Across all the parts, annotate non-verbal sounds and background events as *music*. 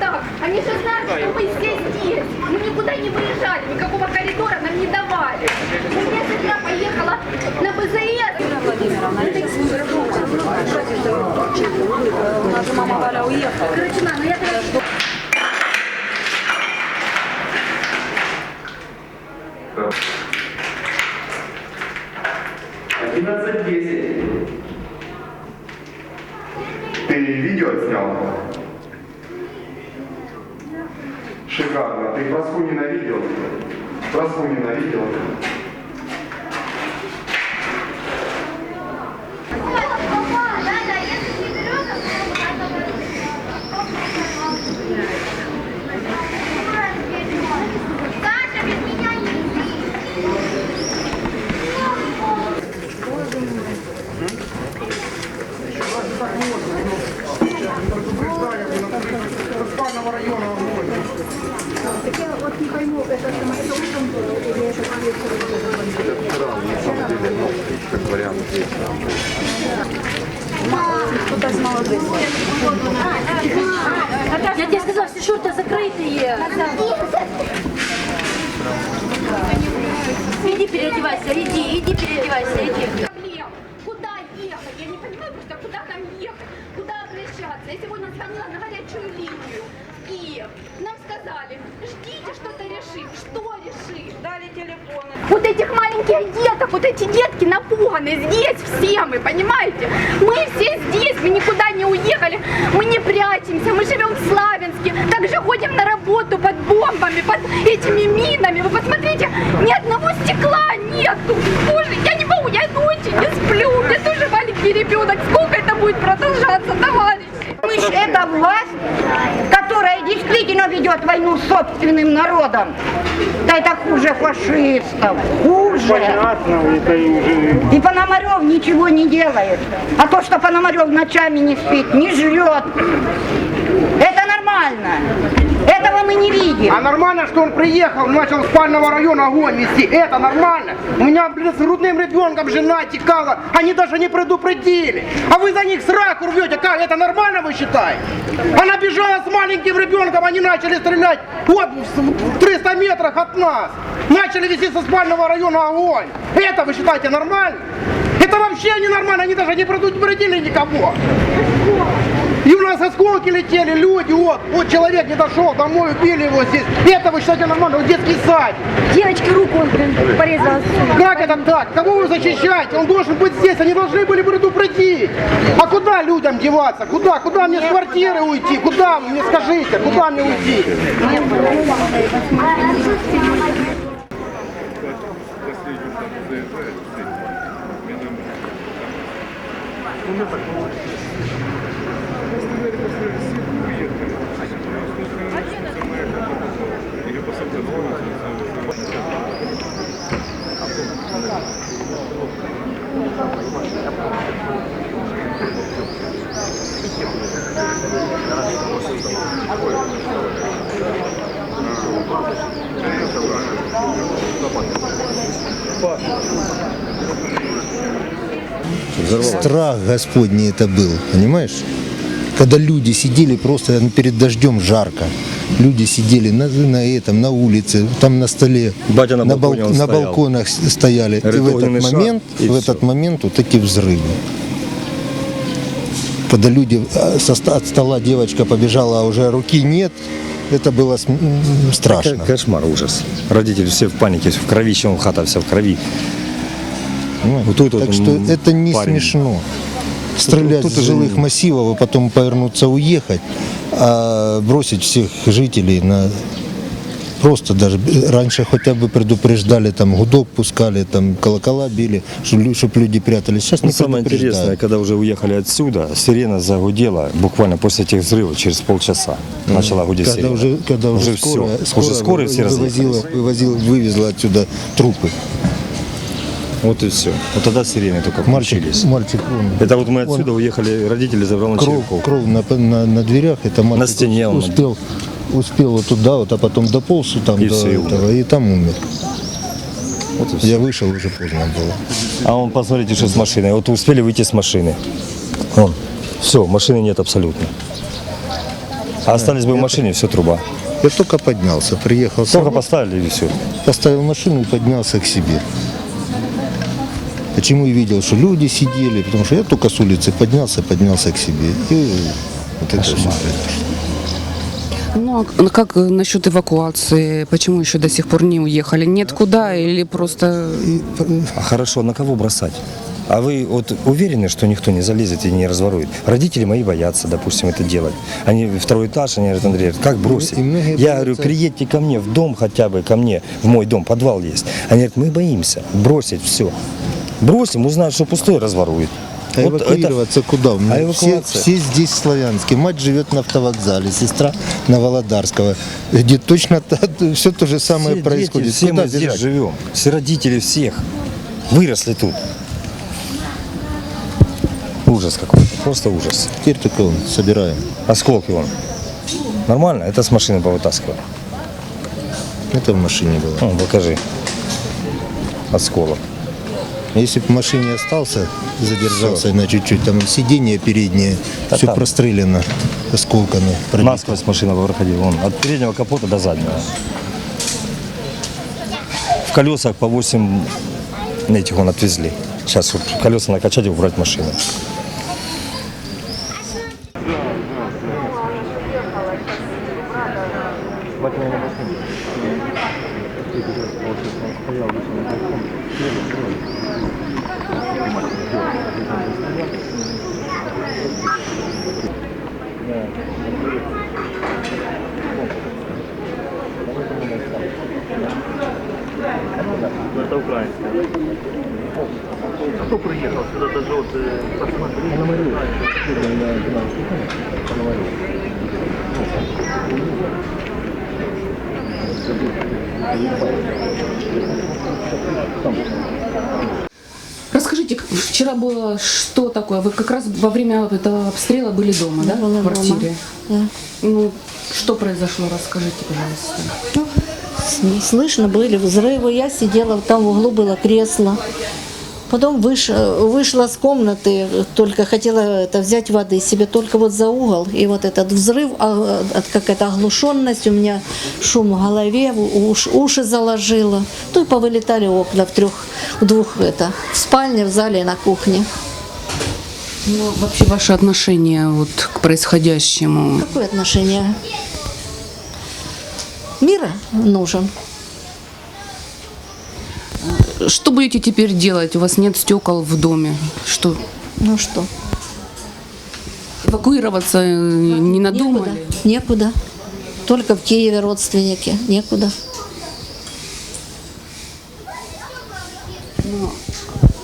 так. Они же знают, что мы здесь есть. Мы никуда не выезжали, никакого коридора нам не давали. Мы если я поехала на БЗС. Владимировна, а э, у нас же мама Валя уехала. Короче, на, ну я тогда жду. Одиннадцать десять. Ты видео снял? Ты Проскунина видел? Проскунина видел? Саша, без меня не иди. Я тебе сказала, все шорты закрытые. Иди переодевайся, иди, иди переодевайся, иди. Куда ехать? Я не понимаю просто, куда там ехать, куда обращаться. Я сегодня звонила на горячую линию Киев. Нам сказали, ждите, что-то решим. Что решим? Вот этих маленьких деток, вот эти детки напуганы здесь все мы, понимаете? Мы все здесь, мы никуда не уехали, мы не прячемся, мы живем в Славянске, также ходим на работу под бомбами, под этими минами. Вы посмотрите, ни одного стекла нету. Боже, я не могу, я ночью не сплю, у меня тоже маленький ребенок. Сколько это будет продолжаться, товарищи? Мышь – это власть, которая действительно ведет войну с собственным народом. Да это хуже фашистов, хуже. И Пономарев ничего не делает. А то, что Пономарев ночами не спит, не жрет, это нормально. Мы не видим. А нормально, что он приехал, начал с спального района огонь вести? Это нормально? У меня, блин, с грудным ребенком жена текала, они даже не предупредили. А вы за них сраку рвете, как? Это нормально вы считаете? Она бежала с маленьким ребенком, они начали стрелять вот в 300 метрах от нас. Начали вести со спального района огонь. Это вы считаете нормально? Это вообще ненормально, они даже не предупредили никого. И у нас осколки летели, люди, вот, вот человек не дошел домой, убили его здесь. Это вы считаете нормально? Вот детский сад. Девочке руку он блин, порезала. Как это так? Кого вы защищаете? Он должен быть здесь, они должны были предупредить. А куда людям деваться? Куда? Куда мне с квартиры уйти? Куда мне скажите? Куда мне уйти? Страх Господний это был, понимаешь? Когда люди сидели просто перед дождем жарко. Люди сидели на, на этом, на улице, там на столе, Батя на балконе он на балконах стояли. И в этот шар, момент, и в всё. этот момент вот такие взрывы. Когда люди а, со от стола девочка побежала, а уже руки нет, это было страшно. Ка- Кошмар, ужас. Родители все в панике, в крови, еще он хата вся в крови. Понимаешь? Вот тут вот так что м, это не парень. смешно. Стрелять тут с уже жилых массивов, а потом повернуться уехать, а бросить всех жителей на просто даже б- раньше хотя бы предупреждали, там гудок пускали, там колокола били, чтобы люди прятались. Сейчас Ну, не самое интересное, когда уже уехали отсюда, сирена загудела буквально после этих взрывов, через полчаса начала гудеть Когда сирена. уже, когда уже, все. скорая, уже скорые все вывозила, вывозила, вывезла отсюда трупы. Вот и все. Вот тогда сирены только Мальчик, включились. мальчик вон, Это вот мы отсюда уехали, родители забрал на кровь, Черепковку. кровь на, на, на дверях, это мальчик стене он. успел, успел вот туда, вот, а потом дополз там И до умер. этого, и там умер. Вот и. Я вышел, уже поздно было. А он, посмотрите, что с машиной. Вот успели выйти с машины. Вон. Все, машины нет абсолютно. А остались бы в машине, все труба. Я только поднялся, приехал, Только работы, поставили и все. поставил машину и поднялся к себе. Почему и видел, что люди сидели, потому что я только с улицы поднялся, поднялся к себе. И вот это все произошло. Ну, а как насчет эвакуации? Почему еще до сих пор не уехали? Нет куда или просто... А хорошо, на кого бросать? А вы вот уверены, что никто не залезет и не разворует? Родители мои боятся, допустим, это делать. Они второй этаж, они говорят, Андрей, как бросить? И многие Я говорю, приедьте ко мне в дом хотя бы, ко мне, в мой дом, подвал есть. Они говорят, мы боимся бросить все. Бросим, узнают, что пустой, разворует. А Вот это- эвакуироваться куда? У меня А все, эвакуация? все здесь славянские. Мать живет на автовокзале, сестра на Володарского, где точно *laughs* все то же самое все происходит. Дети, все Куда мы здесь бежать? живем. Все родители всех выросли тут. Ужас какой-то, просто ужас. Теперь только он, собираем. Осколки вон. Нормально? Это с машины повытаскивали. Это в машине было. Ну, покажи. Осколок. Если бы в машине остался, задержался на чуть-чуть, там сиденье переднее, Да все там. прострелено осколками. пробито. Насквозь машина проходила. Вон, от переднего капота до заднего. В колесах по 8 этих вон отвезли. Сейчас вот колеса накачать и убрать машину. Это украинская. Кто приехал сюда до желтый? Посмотрите. Пономарев. Пономарев. Расскажите, вчера было что такое? Вы как раз во время этого обстрела были дома, да, была в квартире? дома, Ну, что произошло, расскажите, пожалуйста. Не слышно были взрывы. Я сидела, там в углу было кресло. Потом выш- вышла с комнаты, только хотела это взять воды себе, только вот за угол. И вот этот взрыв, а, какая-то оглушенность, у меня шум в голове, уш- уши заложило. То и повылетали окна в трех, в двух, это, в спальне, в зале и на кухне. Ну, вообще ваше отношение вот к происходящему? Какое отношение? Мира нужен. Что будете теперь делать? У вас нет стекол в доме. Что? Ну что? Эвакуироваться э, не Некуда. надумали? Некуда. Только в Киеве родственники. Некуда.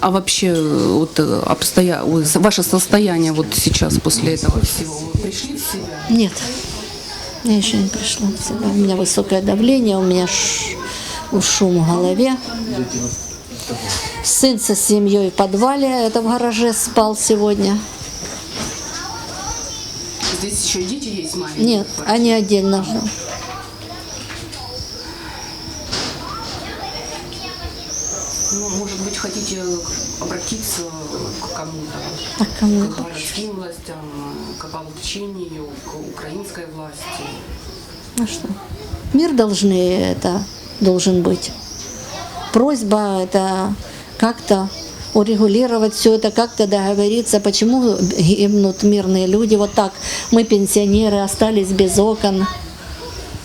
А вообще, э, вот э, обстоя... ваше состояние вот сейчас после этого всего, вы пришли в себя? Нет. Я еще не пришла в себя. У меня высокое давление, у меня ш- шум в голове. Сын со семьей в подвале, это в гараже спал сегодня. Здесь еще дети есть маленькие? Нет, они отдельно живут. Ну, может быть, хотите обратиться к кому-то? А кому? К городским властям, к ополчению, к украинской власти? Ну что? Мир должны это должен быть. Просьба это как-то урегулировать все это, как-то договориться, почему гибнут мирные люди. Вот так мы, пенсионеры, остались без окон.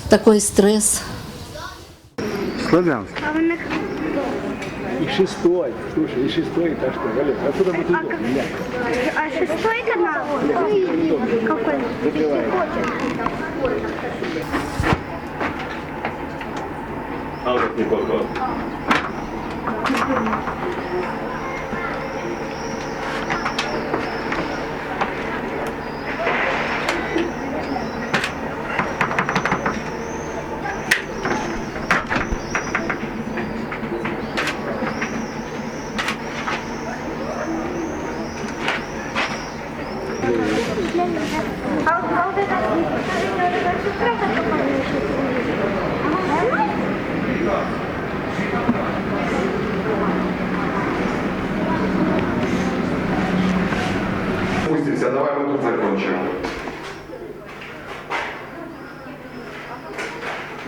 Такой стресс. Славянск. И шестой. Слушай, и шестой этаж что, Валер, откуда мы тут? А шестой канал? Какой? А Thank you.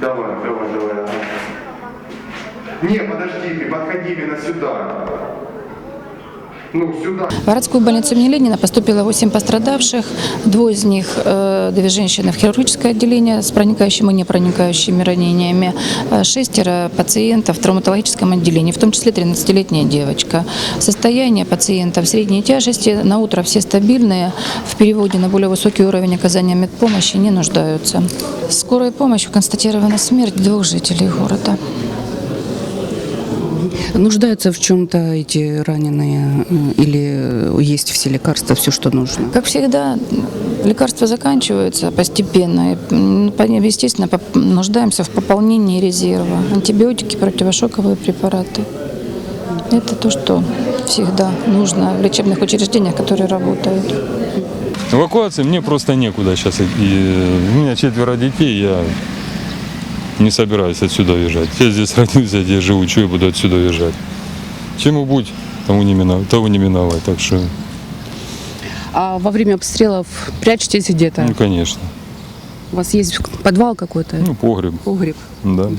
Давай, давай, давай. Не, подожди, ты подходи именно сюда. Ну. В городскую больницу имени Ленина поступило 8 пострадавших. Двое из них, э, две женщины в хирургическое отделение с проникающими и непроникающими ранениями. Э, Шестеро пациентов в травматологическом отделении, в том числе 13-летняя девочка. Состояние пациентов средней тяжести. На утро все стабильные. В переводе на более высокий уровень оказания медпомощи не нуждаются. Скорой помощью констатирована смерть двух жителей города. Нуждаются в чем-то эти раненые э, или есть все лекарства, все, что нужно? Как всегда, лекарства заканчиваются постепенно. И, Естественно, нуждаемся в пополнении резерва. Антибиотики, противошоковые препараты. Это то, что всегда нужно в лечебных учреждениях, которые работают. Эвакуации мне просто некуда сейчас. И э, у меня четверо детей, я не собираюсь отсюда уезжать. Я здесь *laughs* родился, здесь живу, что я буду отсюда уезжать. Чему будь, тому не миновать, того не миновать. Так что, А во время обстрелов прячетесь где-то? ну, конечно. У вас есть подвал какой-то? Ну, погреб, Погреб? да.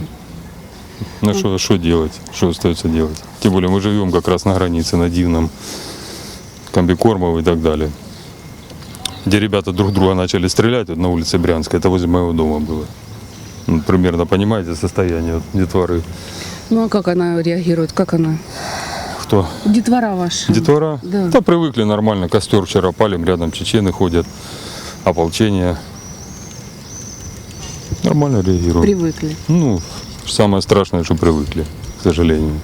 Ну, что, что делать? Что остается делать? Тем более мы живем как раз на границе, на Дивном, Комбикормово и так далее. Где ребята друг друга начали стрелять вот на улице Брянска, это возле моего дома было. Ну, примерно понимаете состояние детворы. Ну а как она реагирует? Как она? Кто? Детвора ваша? Детвора? Да. Да, привыкли нормально. Костер вчера палим, рядом чечены ходят, ополчение. Нормально реагируют. Привыкли. Ну, самое страшное, что привыкли, к сожалению.